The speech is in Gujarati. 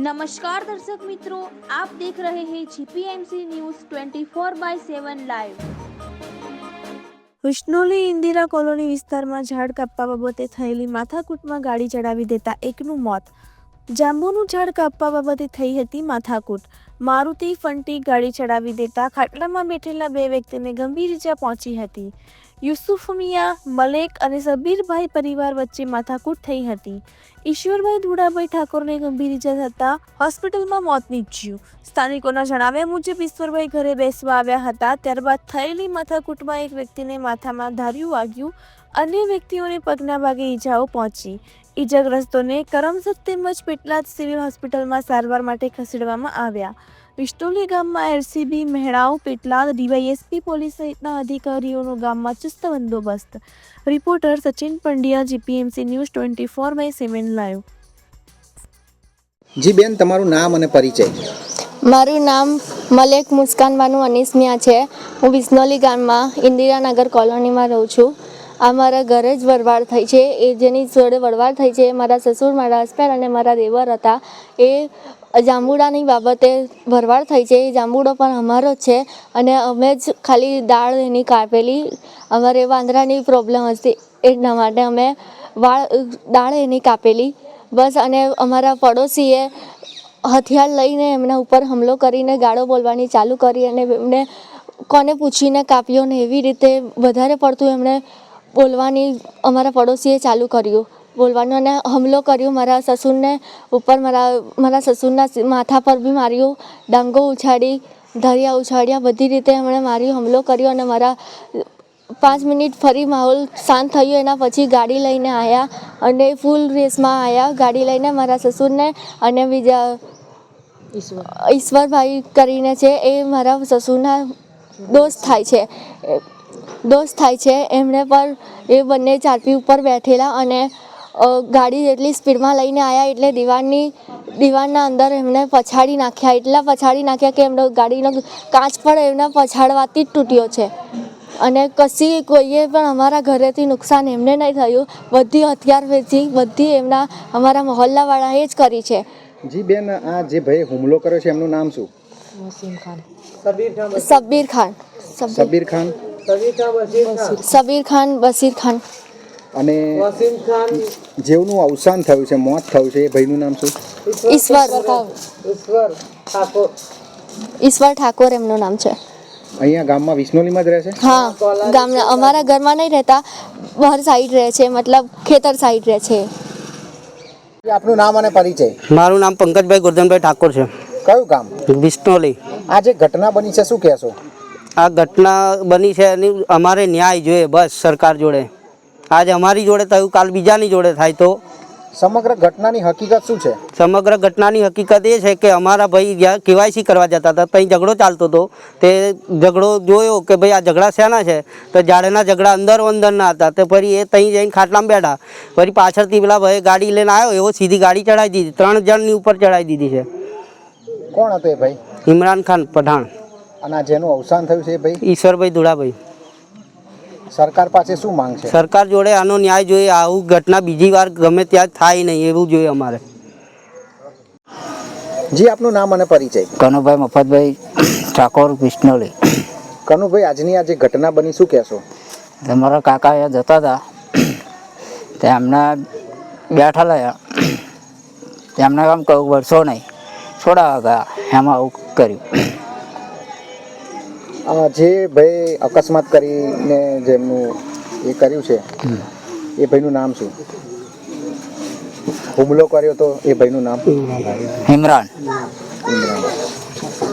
નમસ્કાર દર્શક મિત્રો આપ દેખ રહે હૈ GPMC news 24 by 7 live Vishnuli Indira colony વિસ્તારમાં ઝાડ કાપવા બાબતે થયેલી માથાકૂટમાં ગાડી ચડાવી દેતા એકનું મોત. જાંબુનું ઝાડ કાપવા બાબતે થઈ હતી માથાકૂટ. મારુતિ ફંટી ગાડી ચડાવી દેતા ખાટલામાં બેઠેલા બે વ્યક્તિને ગંભીર ઇજા પહોંચી હતી. યુસુફ મિયા, મલેક અને સબીરભાઈ પરિવાર વચ્ચે માથાકૂટ થઈ હતી. ઈશ્વરભાઈ ધુડાભાઈ ઠાકોરને ગંભીર ઇજા થતાં હોસ્પિટલમાં મોત નીપજ્યું. સ્થાનિકોના જણાવ્યા મુજબ ઈશ્વરભાઈ ઘરે બેસવા આવ્યા હતા, ત્યારબાદ થયેલી માથાકૂટમાં એક વ્યક્તિને માથામાં ધાર્યું વાગ્યું. અન્ય વ્યક્તિઓને પગના ભાગે ઈજાઓ પહોંચી. ઈજાગ્રસ્તોને કરમસદ તેમજ પેટલાદ સિવિલ હોસ્પિટલમાં સારવાર માટે ખસેડવામાં આવ્યા. વિસ્ટોલી ગામમાં એરસીબી મહેણાઓ પેટલાદ ડીવાયએસપી પોલીસ સહિતના અધિકારીઓનો ગામમાં ચુસ્ત બંદોબસ્ત. Reporter Sachin Pandya GPMC news twenty four by seven live. જી બેન તમારું નામ અને પરિચય. મારું નામ મલેક મુસ્કાન બાનુ અનીસમિયા છે. હું વિસ્નોલી ગામમાં ઇન્દિરાનગર કોલોનીમાં રહું છું. આ મારા ઘરે જ વરવાડ થઈ છે. એ જેની જોડે વરવાડ થઈ છે, એ મારા સસુર, મારા હસબન્ડ અને મારા દેવર હતા. એ જાંબુડાની બાબતે વરવાડ થઈ છે. એ જાંબુડો પણ અમારો જ છે અને અમે જ ખાલી દાળ એની કાપેલી. અમારે વાંદરાની પ્રોબ્લેમ હતી. એટલા માટે અમે વાળ, દાળ એની કાપેલી. બસ અને અમારા પડોશીએ હથિયાર લઈને એમના ઉપર હુમલો કરીને ગાળો બોલવાની ચાલુ કરી અને એમને કોને પૂછીને કાપ્યો ને એવી રીતે વધારે પડતું એમણે બોલવાની અમારા પડોશીએ ચાલુ કર્યું. બોલવાનું અને હુમલો કર્યો. મારા સસુરને ઉપર મારા મારા સસુરના માથા પર બી માર્યું. ડાંગો ઉછાળી ધરિયા ઉછાળ્યા બધી રીતે એમણે માર્યું હુમલો કર્યો અને મારા પાંચ મિનિટ ફરી માહોલ શાંત થયો. એના પછી ગાડી લઈને આવ્યા અને ફૂલ રેસમાં આવ્યા ગાડી લઈને મારા સસુરને અને બીજા ઈશ્વરભાઈ કરીને છે. એ મારા સસુરના દોસ્ત થાય છે. દોસ્ત થાય છે. એમણે પણ એ બંને ચારપી ઉપર બેઠેલા અને ગાડી જેટલી સ્પીડમાં લઈને આવ્યા એટલે દીવારની દિવાલના અંદર એમણે પછાડી નાખ્યા. એટલા પછાડી નાખ્યા કે એમનો ગાડીનો કાચ પણ એમના પછાડવાથી જ તૂટ્યો છે. અને કશી કોઈએ પણ અમારા ઘરેથી નુકસાન એમને નહીં થયું. બધી હથિયાર વેચી બધી એમના અમારા મહોલ્લાવાળાએ જ કરી છે. જી બેન આ જે ભાઈ હુમલો કર્યો છે એમનું નામ શું? સબીર ખાન. સબ્બીર સબીર ખાન? સબીર ખાન બસીર ખાન. અને જેવનું અવસાન થયું છે મોત થયું છે એ ભાઈનું નામ શું? ઈશ્વર ઈશ્વર. ઠાકોર. એમનું નામ છે. અહીંયા ગામમાં વિષ્ણુલીમાં જ રહે છે? હા ગામના અમારા ઘરમાં નહીં રહેતા. બહાર સાઈડ રહે છે મતલબ ખેતર સાઈડ રહે છે. આપનું નામ અને પરિચય. મારું નામ પંકજભાઈ ગુરધનભાઈ ઠાકોર છે. કયું ગામ? બિસ્નોલી આ જે ઘટના બની છે શું કહેશો? આ ઘટના બની છે એની અમારે ન્યાય જોઈએ બસ સરકાર જોડે. આજ અમારી જોડે થયું કાલ બીજાની જોડે થાય તો. સમગ્ર ઘટનાની હકીકત શું છે? સમગ્ર ઘટનાની હકીકત એ છે કે અમારા ભાઈ જ્યાં કેવાયસી કરવા જતા હતા ત્યાં ઝઘડો ચાલતો હતો. તે ઝઘડો જોયો કે ભાઈ આ ઝઘડા શેના છે? તો જાડેના ઝઘડા અંદર અંદરના હતા તો ફરી એ ત્યાં જઈને ખાટલામાં બેઠા. ફરી પાછળથી પેલા ભાઈ ગાડી લઈને આવ્યો એવો સીધી ગાડી ચડાવી દીધી ત્રણ જણની ઉપર ચડાવી દીધી છે. કોણ હતો એ ભાઈ? ઇમરાન ખાન પઠાણ. અને જેનું અવસાન થયું છે ભાઈ? ઈશ્વરભાઈ ધુળાભાઈ સરકાર પાસે શું માંગ છે? સરકાર જોડે આનો ન્યાય જોઈએ આવું ઘટના બીજી વાર ગમે ત્યાં થાય નહીં એવું જોઈએ અમારે. જી આપનું નામ અને પરિચય. કનુભાઈ મફતભાઈ ઠાકોર વિષ્ણોલી કનુભાઈ આજની આ જે ઘટના બની શું કહેશો? તમારા કાકા અહીંયા જતા હતા. તે બેઠા લયા તેમને આમ કહું વર્ષો નહીં. છોડાવા ગયા એમાં આવું કર્યું. જે ભાઈ અકસ્માત કરીને જેમનું એ કર્યું છે એ ભાઈનું નામ શું? હુમલો કર્યો તો એ ભાઈનું નામ? ઇમરાન ઇમરાન